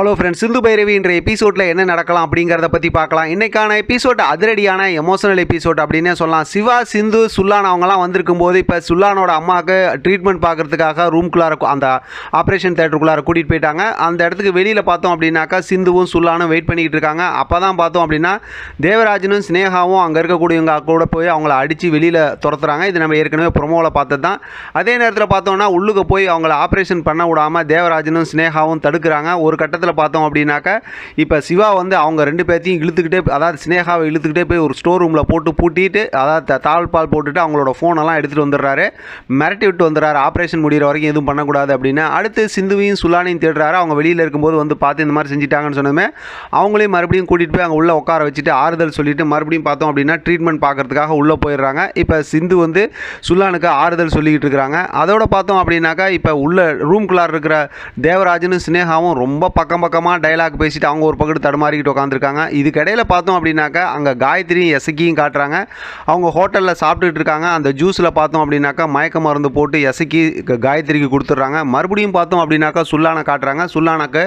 Hello friends Sindhu Bhairavi என்ற எபிசோடில் என்ன நடக்கலாம் அப்படிங்கிறத பற்றி பார்க்கலாம். இன்றைக்கான எபிசோட் அதிரடியான எமோஷனல் எபிசோட் அப்படின்னே சொல்லலாம். சிவா சிந்து சுல்லான் அவங்கலாம் வந்திருக்கும் போது இப்போ சுல்லானோட அம்மாவுக்கு ட்ரீட்மெண்ட் பார்க்கறதுக்காக ரூம்குள்ளார அந்த ஆப்ரேஷன் தேட்டருக்குள்ளார கூட்டிகிட்டு போயிட்டாங்க. அந்த இடத்துக்கு வெளியில் பார்த்தோம் அப்படின்னாக்கா சிந்துவும் சுல்லானும் வெயிட் பண்ணிக்கிட்டு இருக்காங்க. அப்போ தான் பார்த்தோம் அப்படின்னா தேவராஜனும் ஸ்னேகாவும் அங்கே இருக்கக்கூடியவங்க கூட போய் அவங்கள அடித்து வெளியில் துரத்துறாங்க. இது நம்ம ஏற்கனவே ப்ரொமோவில் பார்த்தது தான் அதே நேரத்தில் பார்த்தோம்னா உள்ளுக்கு போய் அவங்கள ஆப்ரேஷன் பண்ண விடாமல் தேவராஜனும் ஸ்னேகாவும் தடுக்கிறாங்க. ஒரு கட்டத்தில் பார்த்தோம் அப்படின்னாக்கா இப்போ சிவா வந்து அவங்க ரெண்டு பேர்த்தையும் இழுத்துக்கிட்டே அதாவது ஸ்னேகாவை இழுத்துக்கிட்டே போய் ஒரு ஸ்டோர் ரூமில் போட்டு பூட்டிட்டு அதாவது த- தாழ்பால் போட்டுட்டு அவங்களோட ஃபோனெல்லாம் எடுத்துகிட்டு வந்துடுறாரு. மிரட்டி விட்டு வந்துடுறாரு. ஆப்ரேஷன் முடிகிற வரைக்கும் எதுவும் பண்ணக்கூடாது அப்படின்னு. அடுத்து சிந்துவையும் சுல்லானையும் தேடுறாரு. அவங்க வெளியில் இருக்கும்போது வந்து பார்த்து இந்த மாதிரி செஞ்சுட்டாங்கன்னு சொன்னதுமே அவங்களையும் மறுபடியும் கூட்டிகிட்டு போய் அங்கே உள்ளே உட்கார வச்சுட்டு ஆறுதல் சொல்லிட்டு மறுபடியும் பார்த்தோம் அப்படின்னா ட்ரீட்மெண்ட் பார்க்குறதுக்காக உள்ளே போயிடுறாங்க. இப்போ சிந்து வந்து சுல்லானுக்கு ஆறுதல் சொல்லிக்கிட்டு இருக்கிறாங்க. அதோட பார்த்தோம் அப்படின்னாக்கா இப்போ உள்ள ரூம்குள்ளார் இருக்கிற தேவராஜனும் ஸ்னேகாவும் ரொம்ப பக்கம் பக்கமாக டைலாக் பேசிட்டு அவங்க ஒரு பக்கத்து தடுமாறிக்கிட்டு உட்காந்துருக்காங்க இதுக்கிடையில் பார்த்தோம் அப்படின்னாக்கா அங்கே காயத்ரியும் எசக்கியும் காட்டுறாங்க. அவங்க ஹோட்டலில் சாப்பிட்டுட்டு இருக்காங்க. அந்த ஜூஸில் பார்த்தோம் அப்படின்னாக்கா மயக்க மருந்து போட்டு எசக்கி காயத்ரிக்கு கொடுத்துட்றாங்க. மறுபடியும் பார்த்தோம் அப்படின்னாக்கா சுல்லானை காட்டுறாங்க. சுல்லானாக்கு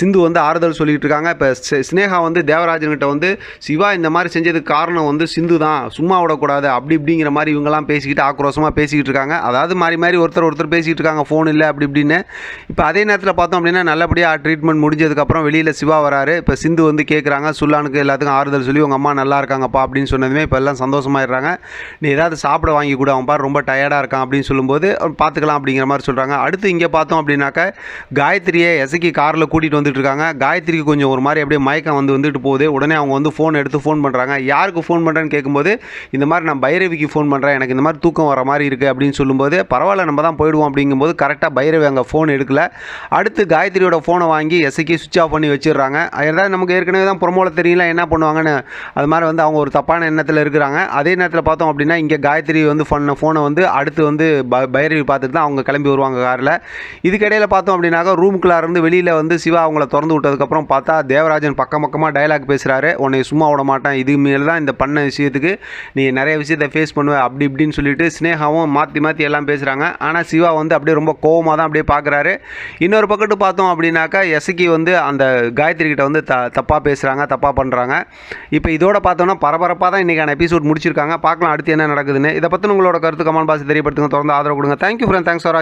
சிந்து வந்து ஆறுதல் சொல்லிகிட்டு இருக்காங்க. இப்போ ஸ்னேகா வந்து தேவராஜன்கிட்ட வந்து சிவா இந்த மாதிரி செஞ்சதுக்கு காரணம் வந்து சிந்து தான். சும்மா விடக்கூடாது. அப்படி இப்படிங்கிற மாதிரி இவங்கெல்லாம் பேசிக்கிட்டு ஆக்ரோஷமாக பேசிக்கிட்டு இருக்காங்க. அதாவது மாறி மாறி ஒருத்தர் ஒருத்தர் பேசிக்கிட்டு இருக்காங்க. ஃபோன் இல்லை. அப்படி இப்படின்னு. இப்போ அதே நேரத்தில் பார்த்தோம் அப்படின்னா நல்லபடியாக ட்ரீட்மெண்ட் முடிஞ்சதுக்கப்புறம் வெளியில் சிவா வராரு. இப்போ சிந்து வந்து கேட்குறாங்க சுல்லானுக்கு எல்லாத்துக்கும் ஆறுதல் சொல்லி உங்கள் அம்மா நல்லா இருக்காங்கப்பா அப்படின்னு சொன்னதுமே இப்போ எல்லாம் சந்தோஷமாயிடுறாங்க. நீ ஏதாவது சாப்பிட வாங்கி கூட அவன் பாரு ரொம்ப டயர்டாக இருக்கான் அப்படின்னு சொல்லும்போது அவன் பார்த்துக்கலாம் அப்படிங்கிற மாதிரி சொல்கிறாங்க அடுத்து இங்கே பார்த்தோம் அப்படின்னாக்கா காயத்ரியை எசக்கி காரில் கூட்டிகிட்டு வந்துட்டு இருக்காங்க. காயத்ரிக்கு கொஞ்சம் ஒரு மாதிரி அப்படியே மயக்கம் வந்து வந்துட்டு போகுது. உடனே அவங்க வந்து ஃபோன் எடுத்து ஃபோன் பண்ணுறாங்க யாருக்கு ஃபோன் பண்ணுறேன்னு கேட்கும்போது இந்த மாதிரி நான் பைரவிக்கு ஃபோன் பண்ணுறேன் எனக்கு இந்த மாதிரி தூக்கம் வர மாதிரி இருக்குது அப்படின்னு சொல்லும்போது பரவாயில்ல நம்ம தான் போயிடுவோம் அப்படிங்கும்போது கரெக்டாக பைரவி அங்கே ஃபோன் எடுக்கல. அடுத்து காயத்ரியோட ஃபோனை வாங்கி சிக்கி சுவிட்ச் ஆஃப் பண்ணி வச்சிடுறாங்க. அதாவது நமக்கு ஏற்கனவே தான் ப்ரொமோவில் தெரியல என்ன பண்ணுவாங்கன்னு. அது மாதிரி வந்து அவங்க ஒரு தப்பான எண்ணத்தில் இருக்கிறாங்க. அதே நேரத்தில் பார்த்தோம் அப்படின்னா இங்கே காயத்ரி வந்து பண்ண ஃபோனை வந்து அடுத்து வந்து ப- பைரவி பார்த்துட்டு தான் அவங்க கிளம்பி வருவாங்க காரில் இதுக்கிடையில் பார்த்தோம் அப்படின்னாக்கா ரூமுக்குள்ளே இருந்து வெளியில் வந்து சிவா அவங்கள திறந்து விட்டதுக்கப்புறம் பார்த்தா தேவராஜன் பக்கம் பக்கமாக டயலாக் பேசுகிறாரு உன்னை சும்மா விட மாட்டேன். இது மேலே தான் இந்த பண்ண விஷயத்துக்கு நீ நிறைய விஷயத்தை ஃபேஸ் பண்ணுவ. அப்படி இப்படின்னு சொல்லிட்டு ஸ்னேகாவும் மாற்றி மாற்றி எல்லாம் பேசுகிறாங்க ஆனால் சிவா வந்து அப்படியே ரொம்ப கோவமாக தான் அப்படியே பார்க்குறாரு. இன்னொரு பக்கத்து பார்த்தோம் அப்படின்னாக்கா எசக்கி வந்து அந்த காயத்ரி கிட்ட வந்து த தப்பாக பேசுகிறாங்க தப்பாக பண்ணுறாங்க இப்போ இதோட பார்த்தோம்னா பரபரப்பாக தான் இன்றைக்கான எபிசோட் முடிச்சிருக்காங்க. பார்க்கலாம் அடுத்து என்ன நடக்குதுன்னு. இதை பற்றி உங்களோட கருத்து கமெண்ட் பாக்ஸ் தெரியப்படுத்துங்க. தொடர்ந்து ஆதரவு கொடுங்க. Thank you friend thanks for